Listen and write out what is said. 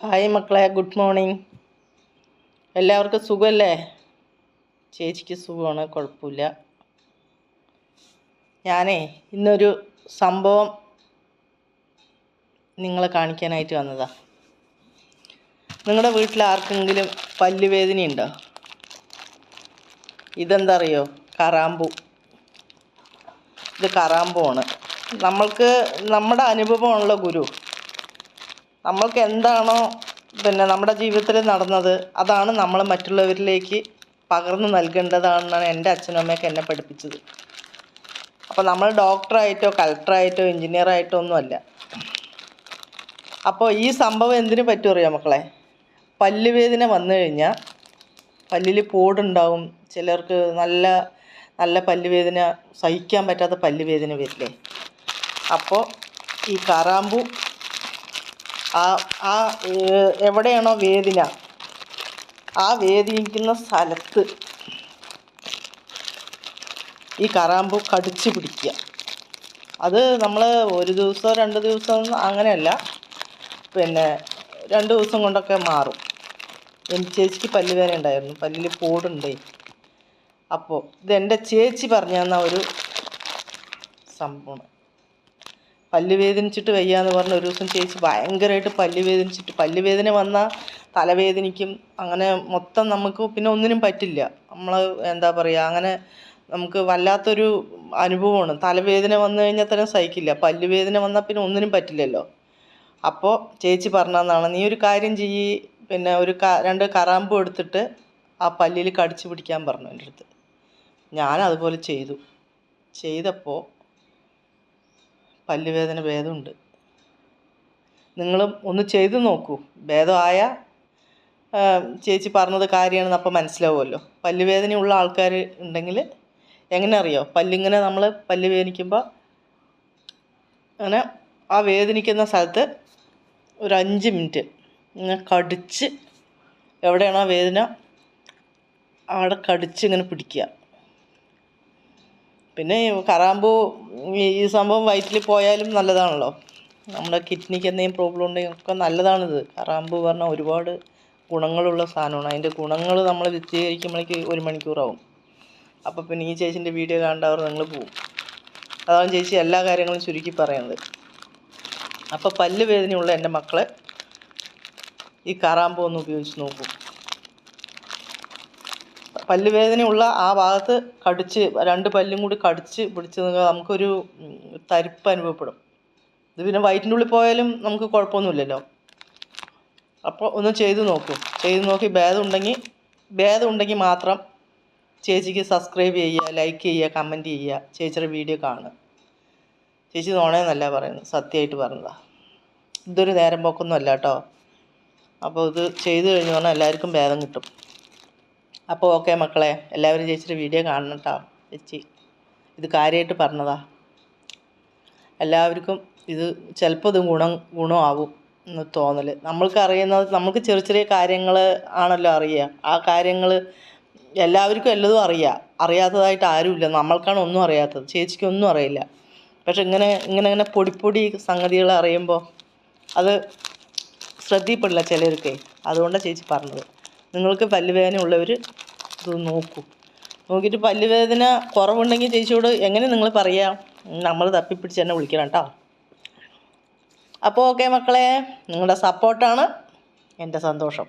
Hi മക്കളെ. Good morning എല്ലാവർക്കും സുഖമല്ലേ ചേച്ചിക്ക് സുഖമാണ് കുഴപ്പമില്ല. ഞാനേ ഇന്നൊരു സംഭവം നിങ്ങളെ കാണിക്കാനായിട്ട് വന്നതാ. നിങ്ങളുടെ വീട്ടിൽ ആർക്കെങ്കിലും പല്ലുവേദനയുണ്ടോ ഇതെന്താ അറിയോ കറാമ്പു. ഇത് കറാമ്പൂണ് നമ്മൾക്ക് നമ്മുടെ അനുഭവമാണല്ലോ ഗുരു. നമ്മൾക്ക് എന്താണോ പിന്നെ നമ്മുടെ ജീവിതത്തിൽ നടന്നത് അതാണ് നമ്മൾ മറ്റുള്ളവരിലേക്ക് പകർന്നു നൽകേണ്ടതാണെന്നാണ് എന്റെ അച്ഛനും അമ്മയൊക്കെ എന്നെ പഠിപ്പിച്ചത്. അപ്പോൾ നമ്മൾ ഡോക്ടറായിട്ടോ കളക്ടറായിട്ടോ എഞ്ചിനീയറായിട്ടോ ഒന്നുമല്ല. അപ്പോൾ ഈ സംഭവം എന്തിനു പറ്റും അറിയാം മക്കളെ? പല്ലുവേദന വന്നു കഴിഞ്ഞാൽ പല്ലിൽ പോടുണ്ടാവും. ചിലർക്ക് നല്ല നല്ല പല്ലുവേദന സഹിക്കാൻ പറ്റാത്ത പല്ലുവേദന വരില്ലേ? അപ്പോൾ ഈ കറാമ്പൂ ആ ആ എവിടെയാണോ വേദന ആ വേദനിക്കുന്ന സ്ഥലത്ത് ഈ കറാമ്പ് കടിച്ചു പിടിക്കുക. അത് നമ്മൾ ഒരു ദിവസം രണ്ട് ദിവസം അങ്ങനെയല്ല. പിന്നെ രണ്ട് ദിവസം കൊണ്ടൊക്കെ മാറും. എനിക്ക് ചേച്ചിക്ക് പല്ല് വേദന ഉണ്ടായിരുന്നു. പല്ലിൽ പോടുണ്ടേ. അപ്പോൾ ഇത് എന്റെ ചേച്ചി പറഞ്ഞു തന്ന ഒരു സംഭവമാണ്. പല്ല് വേദനിച്ചിട്ട് വയ്യാന്ന് പറഞ്ഞ ഒരു ദിവസം ചേച്ചി ഭയങ്കരമായിട്ട് പല്ല് വേദനിച്ചിട്ട് പല്ല് വേദന വന്നാൽ തലവേദനിക്കും അങ്ങനെ മൊത്തം നമുക്ക് പിന്നെ ഒന്നിനും പറ്റില്ല. നമ്മൾ എന്താ പറയുക അങ്ങനെ നമുക്ക് വല്ലാത്തൊരു അനുഭവമാണ്. തലവേദന വന്നു കഴിഞ്ഞാൽ തന്നെ സഹിക്കില്ല. പല്ല് വേദന വന്നാൽ പിന്നെ ഒന്നിനും പറ്റില്ലല്ലോ. അപ്പോൾ ചേച്ചി പറഞ്ഞതാണ് നീ ഒരു കാര്യം ചെയ്യ്. പിന്നെ ഒരു രണ്ട് കറാമ്പ് എടുത്തിട്ട് ആ പല്ലിൽ കടിച്ചു പിടിക്കാൻ പറഞ്ഞു എന്റെ അടുത്ത്. ഞാൻ അതുപോലെ ചെയ്തു. ചെയ്തപ്പോൾ പല്ലുവേദന ഭേദമുണ്ട്. നിങ്ങളും ഒന്ന് ചെയ്തു നോക്കൂ. ഭേദമായ ചേച്ചി പറഞ്ഞത് കാര്യമാണെന്ന് അപ്പോൾ മനസ്സിലാവുമല്ലോ. പല്ലുവേദനയുള്ള ആൾക്കാർ ഉണ്ടെങ്കിൽ എങ്ങനെ അറിയോ പല്ലിങ്ങനെ നമ്മൾ പല്ല് വേദനിക്കുമ്പോൾ അങ്ങനെ ആ വേദനിക്കുന്ന സ്ഥലത്ത് ഒരു അഞ്ച് മിനിറ്റ് ഇങ്ങനെ കടിച്ച് എവിടെയാണോ വേദന അവിടെ കടിച്ച് ഇങ്ങനെ പിടിക്കുക. പിന്നെ കറാമ്പൂ ഈ ഈ സംഭവം വയറ്റിൽ പോയാലും നല്ലതാണല്ലോ. നമ്മുടെ കിഡ്നിക്ക് എന്തെങ്കിലും പ്രോബ്ലം ഉണ്ടെങ്കിൽ ഒക്കെ നല്ലതാണിത്. കറാമ്പൂ പറഞ്ഞാൽ ഒരുപാട് ഗുണങ്ങളുള്ള സാധനമാണ്. അതിന്റെ ഗുണങ്ങൾ നമ്മൾ വിശദീകരിക്കുമ്പോഴേക്ക് ഒരു മണിക്കൂറാവും. അപ്പോൾ പിന്നെ ഈ ചേച്ചിന്റെ വീഡിയോ കണ്ടവർ നിങ്ങൾ പോവും. അതാണ് ചേച്ചി എല്ലാ കാര്യങ്ങളും ചുരുക്കി പറയുന്നത്. അപ്പോൾ പല്ല് വേദനയുള്ള എന്റെ മക്കളെ ഈ കറാമ്പൂ ഒന്ന് ഉപയോഗിച്ച് നോക്കൂ. പല്ലുവേദനയുള്ള ആ ഭാഗത്ത് കടിച്ച് രണ്ട് പല്ലും കൂടി കടിച്ച് പിടിച്ച് നമുക്കൊരു തരിപ്പ് അനുഭവപ്പെടും. ഇത് പിന്നെ വയറ്റിന്റെ ഉള്ളിൽ പോയാലും നമുക്ക് കുഴപ്പമൊന്നുമില്ലല്ലോ. അപ്പോൾ ഒന്ന് ചെയ്ത് നോക്കൂ. ചെയ്ത് നോക്കി ഭേദം ഉണ്ടെങ്കിൽ ഭേദം ഉണ്ടെങ്കിൽ മാത്രം ചേച്ചിക്ക് സബ്സ്ക്രൈബ് ചെയ്യുക ലൈക്ക് ചെയ്യുക കമന്റ് ചെയ്യുക. ചേച്ചിയുടെ വീഡിയോ കാണുക. ചേച്ചി നോണേന്നല്ല പറയുന്നത് സത്യമായിട്ട് പറഞ്ഞതാണ് ഇതൊരു നേരം പോക്കൊന്നും അല്ല കേട്ടോ. അപ്പോൾ ഇത് ചെയ്ത് കഴിഞ്ഞു പറഞ്ഞാൽ എല്ലാവർക്കും ഭേദം കിട്ടും. അപ്പോൾ ഓക്കെ മക്കളെ എല്ലാവരും ചേച്ചിയുടെ വീഡിയോ കാണണം കേട്ടോ ചേച്ചി. ഇത് കാര്യമായിട്ട് പറഞ്ഞതാ. എല്ലാവർക്കും ഇത് ചിലപ്പോൾ ഇത് ഗുണം ഗുണമാവും എന്ന് തോന്നൽ നമ്മൾക്ക് അറിയുന്നത് നമുക്ക് ചെറിയ ചെറിയ കാര്യങ്ങൾ ആണല്ലോ അറിയുക ആ കാര്യങ്ങൾ എല്ലാവർക്കും എല്ലതും അറിയാം. അറിയാത്തതായിട്ട് ആരുമില്ല. നമ്മൾക്കാണ് ഒന്നും അറിയാത്തത്. ചേച്ചിക്കൊന്നും അറിയില്ല. പക്ഷെ ഇങ്ങനെ ഇങ്ങനെ ഇങ്ങനെ പൊടിപ്പൊടി സംഗതികൾ അറിയുമ്പോൾ അത് ശ്രദ്ധിപ്പെടില്ല ചിലർക്ക്. അതുകൊണ്ടാണ് ചേച്ചി പറഞ്ഞത്. നിങ്ങൾക്ക് പല്ലുവേദന ഉള്ളവർ ഇത് നോക്കൂ. നോക്കിയിട്ട് പല്ലുവേദന കുറവുണ്ടെങ്കിൽ ചേച്ചിയോട് എങ്ങനെ നിങ്ങൾ പറയാം? നമ്മൾ തപ്പിപ്പിടിച്ച് തന്നെ വിളിക്കണം കേട്ടോ. അപ്പോൾ ഓക്കെ മക്കളെ നിങ്ങളുടെ സപ്പോർട്ടാണ് എന്റെ സന്തോഷം.